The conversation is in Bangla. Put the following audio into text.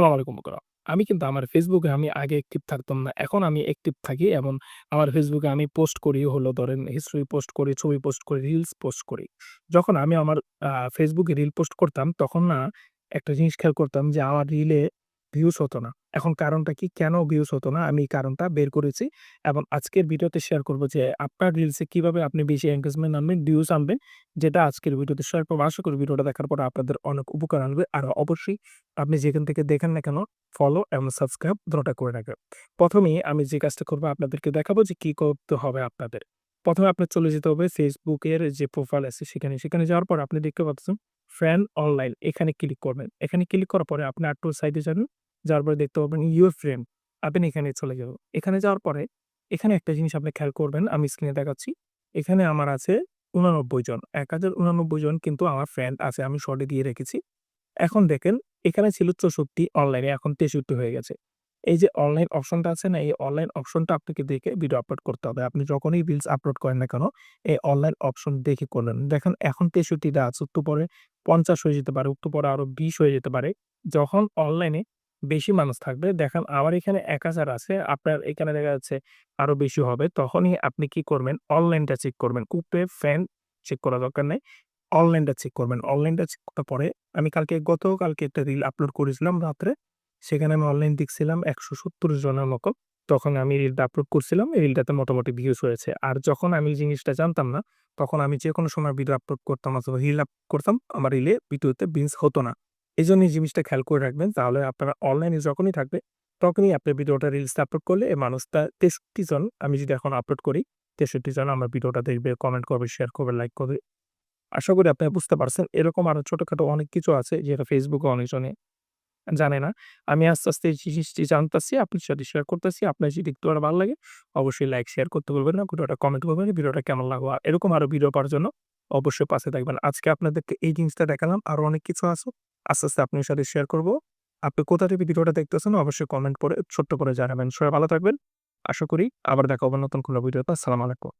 আসসালামু আলাইকুম বন্ধুরা। আমি কিন্তু আমার ফেসবুকে আমি আগে অ্যাক্টিভ থাকতাম না। এখন আমি অ্যাক্টিভ থাকি এবং আমার ফেসবুকে আমি পোস্ট করি হলো ধরেন হিস্ট্রি পোস্ট করি, ছবি পোস্ট করি, রিলস পোস্ট করি। যখন আমি আমার ফেসবুকে রিল পোস্ট করতাম তখন না একটা জিনিস খেয়াল করতাম যে আমার রিলে ভিউজ হতো না। এখন কারণটা কি? কেন ভিউজ হতো না? আমি কারণটা বের করেছি এবং আজকের ভিডিওতে শেয়ার করব যে আপনার রিলসে কীভাবে আপনি বেশি এনগেজমেন্ট আনবেন, ভিউজ আনবেন যেটা আজকের ভিডিওতে শেয়ার করব। আশা করি ভিডিওটা দেখার পর আপনাদের অনেক উপকার আনবে আর অবশ্যই আপনি যেখান থেকে দেখেন না কেন ফলো এবং সাবস্ক্রাইব দুটোটা করে রাখবেন। প্রথমেই আমি যে কাজটা করব আপনাদেরকে দেখাবো যে কি করতে হবে আপনাদের। প্রথমে আপনার চলে যেতে হবে ফেসবুকের যে প্রোফাইল আছে সেখানে। সেখানে যাওয়ার পর আপনি দেখতে পাচ্ছেন ফ্রেন্ড অনলাইন এখানে ক্লিক করবেন। এখানে ক্লিক করার পরে আপনি আরেকটু সাইডে যাবেন। যাওয়ার পরে দেখতে পাবেন ইউর ফ্রেন্ড আপনি এখানে চলে যাবেন। এখানে যাওয়ার পরে এখানে একটা জিনিস আপনি খেয়াল করবেন আমি স্ক্রিনে দেখাচ্ছি। এখানে আমার আছে ৮৯ জন। ১০৮৯ জন কিন্তু আমার ফ্রেন্ড আছে আমি শর্টে দিয়ে রেখেছি। এখন দেখেন এখানে ছিল ৬৪ অনলাইনে এখন ৬৩ হয়ে গেছে। এই যে অনলাইন অপশনটা আছে না এই অনলাইন অপশনটা আপনাকে দেখে ভিডিও আপলোড করতে হবে। আপনি যখনই রিলস আপলোড করেন না কেন এই অনলাইন অপশন দেখে করলেন দেখেন এখন তেষট্টিটা আছে একটু পরে ৫০ হয়ে যেতে পারে, একটু পরে আরও ২০ হয়ে যেতে পারে। যখন অনলাইনে বেশি মানুষ থাকবে দেখেন, আমার এখানে ১০০০ আছে, আপনার এখানে দেখা যাচ্ছে আরও বেশি হবে। তখনই আপনি কি করবেন অনলাইনটা চেক করবেন। গ্রুপে ফ্যান চেক করা দরকার নাই। অনলাইনটা চেক করবেন। অনলাইনটা চেক করার পরে আমি কালকে, গতকালকে একটা রিল আপলোড করেছিলাম রাত্রে। সেখানে আমি অনলাইন দেখছিলাম ১৭০ জনের মতো। তখন আমি রিলটা আপলোড করছিলাম। এই রিলটাতে মোটামুটি ভিউজ হয়েছে। আর যখন আমি জিনিসটা জানতাম না, তখন আমি যেকোনো সময় ভিডিও আপলোড করতাম অথবা রিল আপলোড করতাম, আমার রিলে ভিডিওতে ভিউজ হতো না। এজন্য এই জিনিসটা খেয়াল করে রাখবেন। তাহলে আপনারা অনলাইনে যখনই থাকবে তখনই আপনার ভিডিওটা রিলসটা আপলোড করলে এই মানুষটা ৬৩ জন আমি যদি এখন আপলোড করি ৬৩ জন আমার ভিডিওটা দেখবে, কমেন্ট করবে, শেয়ার করবে, লাইক করবে। আশা করি আপনারা বুঝতে পারছেন। এরকম আরও ছোটখাটো অনেক কিছু আছে যেটা ফেসবুকে অনেকজনে জানে না। আমি আস্তে, আস্তে এই জিনিসটি জানতাছি, আপনার সাথে শেয়ার করতেছি। আপনার যদি একটু আরও ভালো লাগে অবশ্যই লাইক, শেয়ার করতে বলবেন না। ভিডিওটা কমেন্ট করবেন ভিডিওটা কেমন। আর এরকম আরও ভিডিও পাওয়ার জন্য অবশ্যই পাশে থাকবেন। আজকে আপনাদেরকে এই জিনিসটা দেখালাম। আরও অনেক কিছু আছে। আস্তে, আস্তে আপনার সাথে শেয়ার করব। আপনি কোথা থেকে ভিডিওটা দেখতেছেন অবশ্যই কমেন্ট করে ছোট্ট করে জানাবেন। সবাই ভালো থাকবেন। আশা করি আবার দেখা হবে নতুন কোনো ভিডিওতে। আসসালামু আলাইকুম।